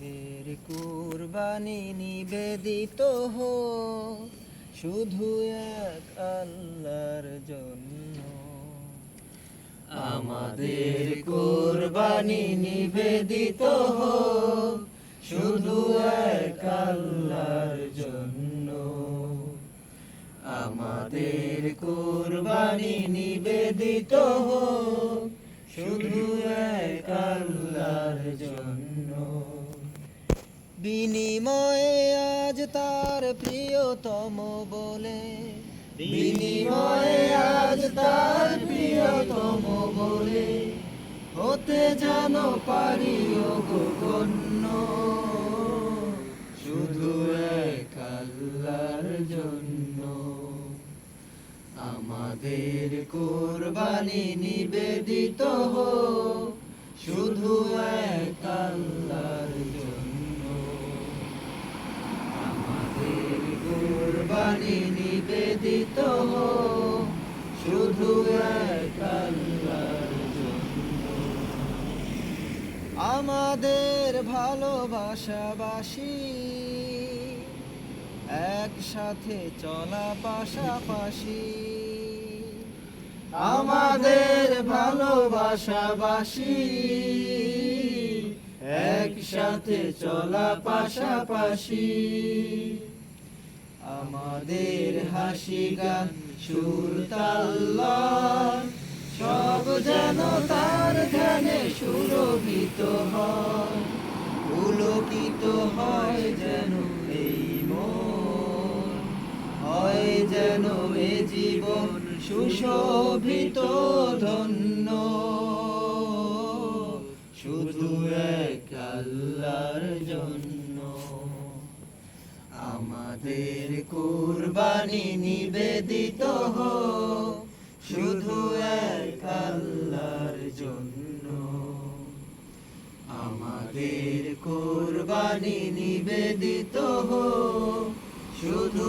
আমাদের কুরবানি নিবেদিত হো। শুধু এক আল্লাহর জন্য। আমাদের কুরবানি নিবেদিত হো। শুধু এক আল্লাহর জন্য। আমাদের কুরবানি নিবেদিত হো। শুধু এক আল্লাহর জন্য। বিনিময়ে আজ তার প্রিয়তম বলে। বিনিময়ে আজ তার প্রিয়তম বলে। হতে যেন পারি গণ্য। শুধু এক জন্য। আমাদের কোরবানি নিবেদিত হো শুধু এক আল্লাহর আমাদের ভালোবাসাবাসী একসাথে চলা পাশাপাশি। আমাদের ভালোবাসাবাসী একসাথে চলা পাশাপাশি। আমাদের হাসি গান সুর তাল্লার সব যেন সুরভিত হয় পুলকিত হয় যেন এই হয় যেন এ জীবন সুশোভিত ধন্য। শুধু এক আল্লাহর জন্য। আমাদের কুরবানি নিবেদিত হো শুধু এক আল্লাহর জন্য। আমাদের কোরবানি নিবেদিত হো শুধু